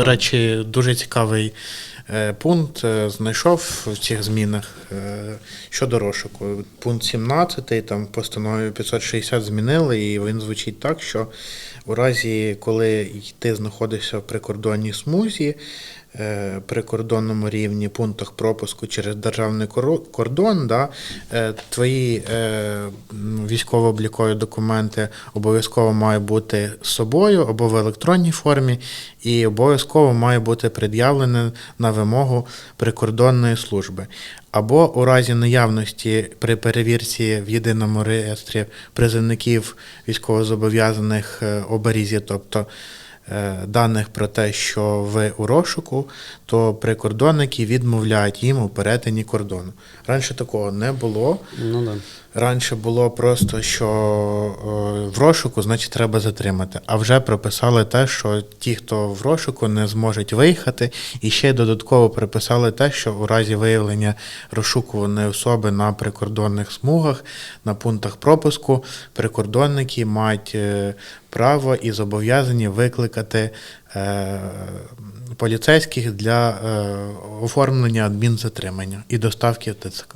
До речі, дуже цікавий е, пункт е, знайшов в цих змінах е, щодо розшуку. Пункт 17, там постановою 560 змінили, і він звучить так, що у разі, коли ти знаходишся в прикордонній смузі, прикордонному рівні, пунктах пропуску через державний кордон, да, е, твої е, військово-облікові документи обов'язково мають бути з собою або в електронній формі, і обов'язково має бути пред'явлене на вимогу прикордонної служби. Або у разі наявності при перевірці в єдиному реєстрі призовників військовозобов'язаних е, оберізі, тобто е, даних про те, що ви у розшуку, то прикордонники відмовляють їм у перетині кордону. Раніше такого не було. Ну да. Раніше було просто, що е, в розшуку, значить, треба затримати. А вже прописали те, що ті, хто в розшуку, не зможуть виїхати, і ще додатково приписали те, що у разі виявлення розшукуваної особи на прикордонних смугах, на пунктах пропуску, прикордонники мають е, право і зобов'язані викликати е, поліцейських для е, оформлення адмінзатримання і доставки в ТЦК.